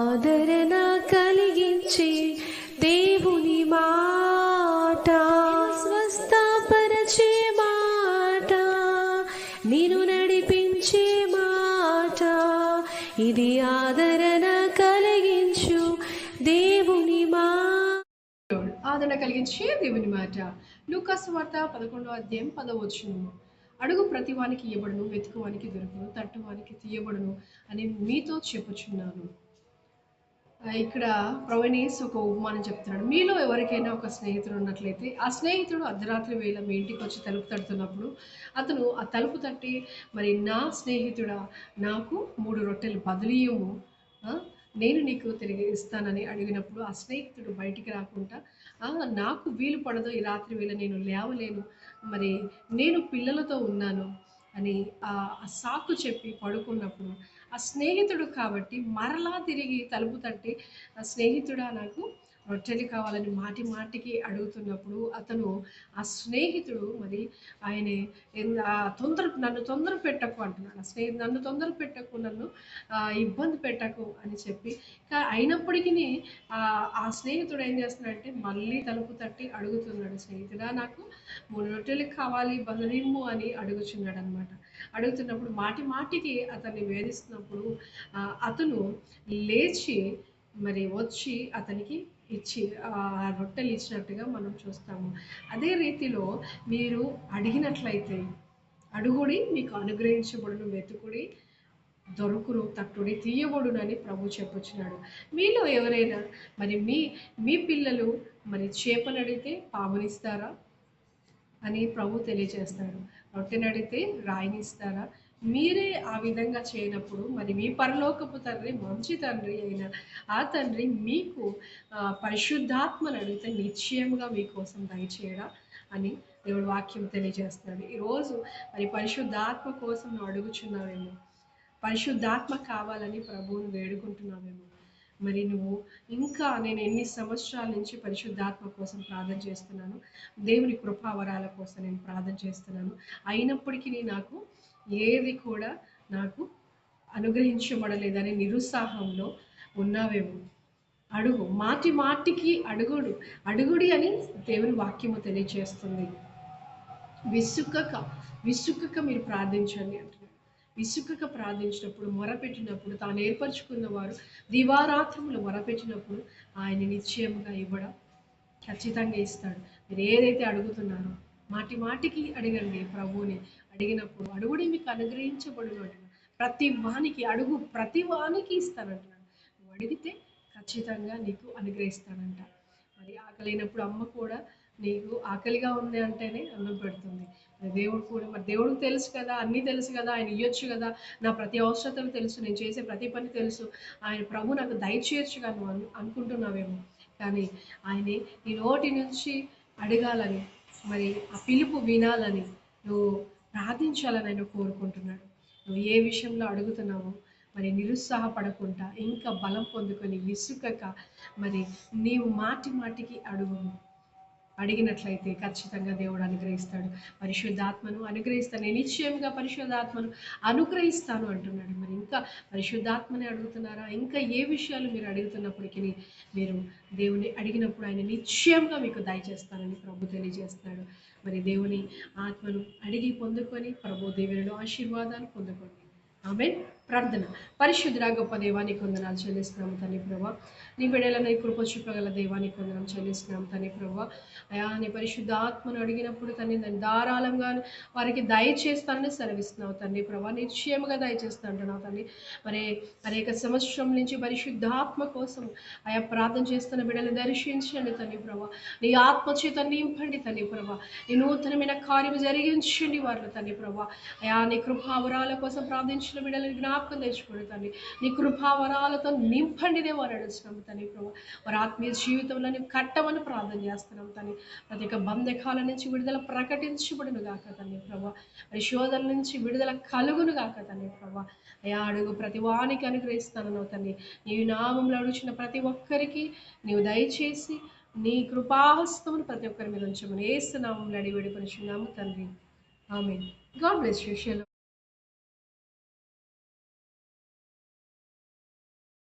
ఆదరణ కలిగించి దేవుని మాట. స్వస్థపరచే మాట. నేను నడిపించే మాట. ఇది ఆదరణ కలిగించు దేవుని మా. ఆదరణ కలిగించే దేవుని మాట. లూకాస్ వార్త పదకొండో అధ్యాయం పదవచ్చును అడుగు ప్రతివానికి ఇవ్వబడును వెతుకువానికి దొరుకును తట్టువానికి తీయబడును అని మీతో చెప్పుచున్నాను. ఇక్కడ ప్రవణేశ్ ఒక ఉపమానం చెప్తున్నాడు. మీలో ఎవరికైనా ఒక స్నేహితుడు ఉన్నట్లయితే ఆ స్నేహితుడు అర్ధరాత్రి వేళ మీ ఇంటికి వచ్చి తలుపు తడుతున్నప్పుడు అతను ఆ తలుపు తట్టి మరి నా స్నేహితుడా నాకు మూడు రొట్టెలు బదిలీయము. ఆ, నేను నీకు తిరిగి ఇస్తానని అడిగినప్పుడు ఆ స్నేహితుడు బయటికి రాకుండా నాకు వీలు పడదు ఈ రాత్రి వేళ నేను లేవలేను. మరి నేను పిల్లలతో ఉన్నాను. అని ఆ సాకు చెప్పి పడుకున్నప్పుడు ఆ స్నేహితుడు కాబట్టి మరలా తిరిగి తలుపు తట్టి ఆ స్నేహితుడా నాకు రొట్టెలు కావాలని మాటి మాటికి అడుగుతున్నప్పుడు అతను ఆ స్నేహితుడు మరి ఆయన తొందర నన్ను తొందర పెట్టకు అంటున్నాడు. ఆ స్నేహి నన్ను తొందర పెట్టకు నన్ను ఆ, ఇబ్బంది పెట్టకు అని చెప్పి. అయినప్పటికీ ఆ స్నేహితుడు ఏం చేస్తున్నాడంటే మళ్ళీ తలుపు తట్టి అడుగుతున్నాడు స్నేహితుడా నాకు మూడు రొట్టెలు కావాలి బదులిమ్ము అని అడుగుచున్నాడు అనమాట అడుగుతున్నప్పుడు మాటి మాటికి అతన్ని వేధిస్తున్నప్పుడు అతను లేచి మరి వచ్చి అతనికి ఇచ్చి ఆ రొట్టెలు ఇచ్చినట్టుగా మనం చూస్తాము. అదే రీతిలో మీరు అడిగినట్లయితే అడుగుడి మీకు అనుగ్రహించబడును వెతుకుడి దొరుకును తట్టుడి తీయబడునని ప్రభు చెప్పుచున్నాడు. మీలో ఎవరైనా మరి మీ మీ పిల్లలు మరి చేపను అడిగితే పామునిస్తారా అని ప్రభు తెలియజేస్తాడు. రొట్టెనడితే రాయినిస్తారా? మీరే ఆ విధంగా చేయనప్పుడు మరి మీ పరలోకపు తండ్రి మంచి తండ్రి అయిన ఆ తండ్రి మీకు పరిశుద్ధాత్మను అడిగితే నిశ్చయంగా మీకోసం దయచేయడా అని దేవుడు వాక్యం తెలియజేస్తున్నాడు. ఈరోజు మరి పరిశుద్ధాత్మ కోసం నువ్వు అడుగుచున్నావేమో పరిశుద్ధాత్మ కావాలని ప్రభువును వేడుకుంటున్నావేమో మరి నువ్వు ఇంకా నేను ఎన్ని సంవత్సరాల నుంచి పరిశుద్ధాత్మ కోసం ప్రార్థన చేస్తున్నాను దేవుని కృపావరాల కోసం నేను ప్రార్థన చేస్తున్నాను అయినప్పటికీ నాకు ఏది కూడా నాకు అనుగ్రహించబడలేదని నిరుత్సాహంలో ఉన్నావేమో. అడుగు మాటి మాటికి అడుగుడు అడుగుడి అని దేవుని వాక్యము తెలియజేస్తుంది విసుక్కక విసుక్కక మీరు ప్రార్థించండి అంటున్నారు విసుక్కక ప్రార్థించినప్పుడు మొరపెట్టినప్పుడు తాను ఏర్పరచుకున్న వారు దివారాత్రములు మొరపెట్టినప్పుడు ఆయన నిశ్చయముగా ఇవ్వడం ఖచ్చితంగా ఇస్తాడు. మీరు ఏదైతే అడుగుతున్నారో మాటి మాటికి అడగండి ప్రభువుని. అడిగినప్పుడు అడుగుడి మీకు అనుగ్రహించబడును అంటున్నాడు ప్రతి వానికి అడుగు ప్రతి వానికి ఇస్తానంటున్నాడు. నువ్వు అడిగితే ఖచ్చితంగా నీకు అనుగ్రహిస్తానంట. మరి ఆకలినప్పుడు అమ్మ కూడా నీకు ఆకలిగా ఉంది అంటేనే అన్నం పెడుతుంది. మరి దేవుడు కూడా మరి దేవుడికి తెలుసు కదా అన్నీ తెలుసు కదా ఆయన ఇవ్వచ్చు కదా. నా ప్రతి అవసరతలు తెలుసు నేను చేసే ప్రతి పని తెలుసు. ఆయన ప్రభు నాకు దయచేయచ్చుగా నువ్వు అను అనుకుంటున్నావేమో. కానీ ఆయనే నీ నోటి నుంచి అడగాలని మరి ఆ పిలుపు వినాలని నువ్వు ప్రార్థించాలని ఆయన కోరుకుంటున్నాడు. నువ్వు ఏ విషయంలో అడుగుతున్నావో మరి నిరుత్సాహపడకుండా ఇంకా బలం పొందుకొని విసుకక మరి నీవు మాటి మాటికి అడుగు అడిగినట్లయితే ఖచ్చితంగా దేవుడు అనుగ్రహిస్తాడు. పరిశుద్ధాత్మను అనుగ్రహిస్తాను. నేను నిశ్చయంగా పరిశుద్ధాత్మను అనుగ్రహిస్తాను అంటున్నాడు. మరి ఇంకా పరిశుద్ధాత్మని అడుగుతున్నారా? ఇంకా ఏ విషయాలు మీరు అడుగుతున్నప్పటికీ మీరు దేవుని అడిగినప్పుడు ఆయన నిశ్చయంగా మీకు దయచేస్తానని ప్రభు తెలియజేస్తున్నాడు. మరి దేవుని ఆత్మను అడిగి పొందుకొని ప్రభు దేవునిలో ఆశీర్వాదాలు పొందుకోండి. ఆమె ప్రార్థన. పరిశుద్ధురా గొప్ప దేవానికి వందనాలు చెల్లిస్తున్నాము తండ్రి ప్రభా. నీ బిడ్డలను నీ కృప చూపగల దేవానికి వందనాలు చెల్లిస్తున్నాము తండ్రి ప్రభా. అయా నీ పరిశుద్ధ ఆత్మను అడిగినప్పుడు తండ్రి దాన్ని ధారాళంగా వారికి దయచేస్తానని సెలవిస్తున్నావు తండ్రి ప్రభా. నిశ్చయముగా దయచేస్తాంటున్నావు తండ్రి. మరి అనేక సంవత్సరం నుంచి పరిశుద్ధాత్మ కోసం ఆయా ప్రార్థన చేస్తున్న బిడ్డలు దర్శించండి తండ్రి ప్రభా. నీ ఆత్మచేత నింపండి తండ్రి ప్రభా. నీ నూతనమైన కార్యం జరిగించండి వారిలో తండ్రి ప్రభా. అయా నీ కృపావరాల కోసం ప్రార్థించిన బిడ్డలను జ్ఞాపకం తెచ్చుకోండి తండ్రి. నీ కృపావరాలతో నింపండి దేవా నడుస్తున్నాం తండ్రి ప్రభా. వారి ఆత్మీయ జీవితంలో నీవు కట్టమని ప్రార్థన చేస్తున్నాం తండ్రి. ప్రతి ఒక్క బంధకాల నుంచి విడుదల ప్రకటించబడును గాక తండ్రి ప్రభా. మరి శోధన నుంచి విడుదల కలుగును గాక తండ్రి ప్రభా. అయా అడుగు ప్రతి వానికి అనుగ్రహిస్తాను తండ్రి. నీ నామంలో అడుగుచిన ప్రతి ఒక్కరికి నీవు దయచేసి నీ కృపాహస్తమును ప్రతి ఒక్కరి మీద ఉంచమని ఏసునామంలో అడిగి వేడుకొనిచున్నాము తండ్రి. ఆమె గాడ్ బ్లెస్ యూ